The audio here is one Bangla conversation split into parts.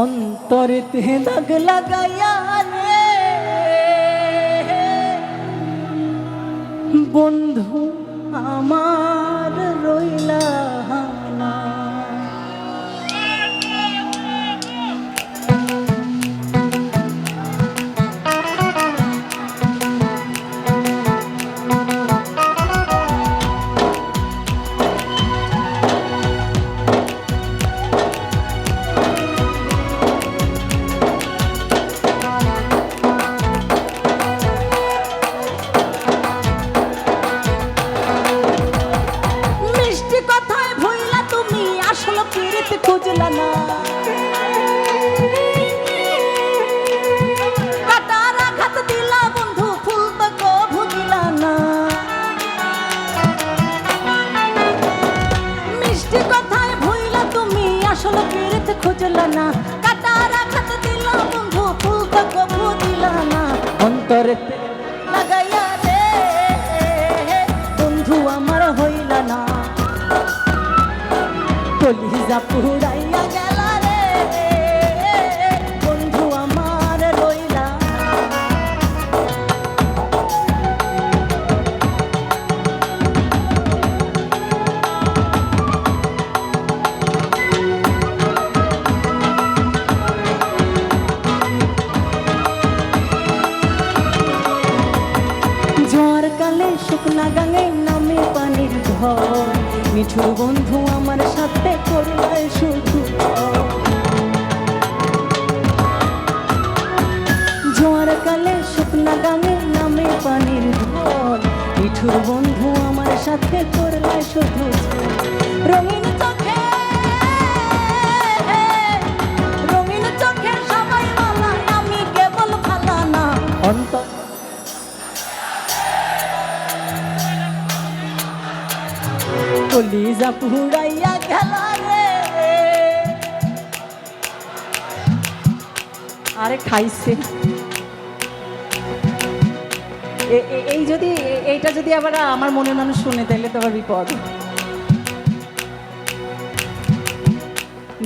অন্তরেতে দাগ লাগাইয়া রে বন্ধু আমার রইলা না কথায় ভইলা তুমি আসলে পিরিত খুঁজলা না। কাটার আঘাত দিলা বন্ধু ফুল তো কভু দিলা না। মিষ্টি কথায় ভইলা তুমি আসলে পিরিত খুঁজলা না। কাটার আঘাত দিলা বন্ধু ফুল তো কভু দিলা না। অন্তরে লাগাইয়া পুরাইয়া গেল রে। বন্ধু আমার রইলা। ঝড় কালে শুকনা গাঙে মিঠুর বন্ধু, আমার সাথে করলে শুধু জোয়ার কালে শুকনা গাঙে নামে পানির ঘর মিঠুর বন্ধু, আমার সাথে করলে শুধু রঙিন তো কলিজা পুরাইয়া রে। আরে খাইছে। এই যদি এইটা যদি আবার আমার মনের মানুষ শুনে তাহলে তো আবার বিপদ।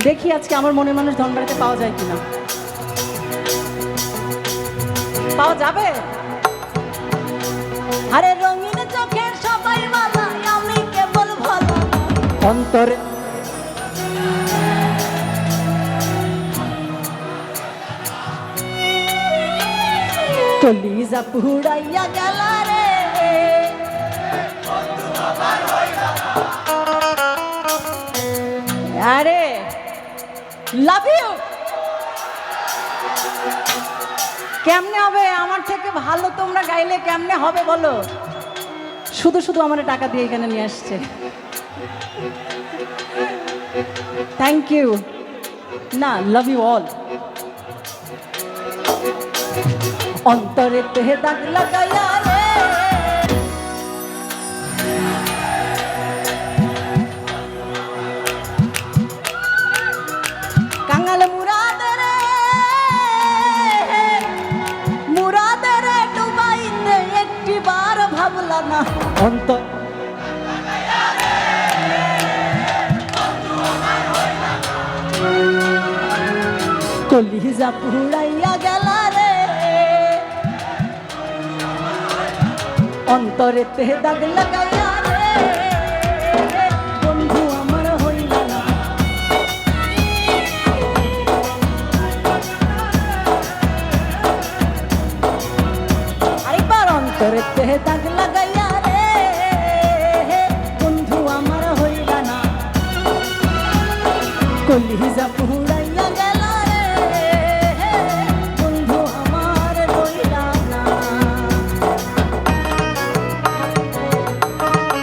দেখি আজকে আমার মনের মানুষ ধনবাড়িতে পাওয়া যায় কিনা। পাওয়া যাবে? আরে রঙিন অন্তরে। কলিজা পুড়াইয়া গেল রে। আরে লাভ ইউ কেমনে হবে? আমার থেকে ভালো তোমরা গাইলে কেমনে হবে বলো? শুধু শুধু আমার টাকা দিয়ে এখানে নিয়ে আসছে। থ্যাংক ইউ না লাভ ইউ অল অন্তরে তেহে দাগ লাগাইয়া রে। কাঙাল মুরাদের মুরাদের ডুবাইতে একটি বার ভাবলা না। অন্তর কলিজা পুড়াইয়া গেল রে। অন্তরে তে দাগ লাগাইয়া রে। বন্ধু আমার হইল না। আরেকবার অন্তরে তে দাগ লাগাইয়া রে। বন্ধু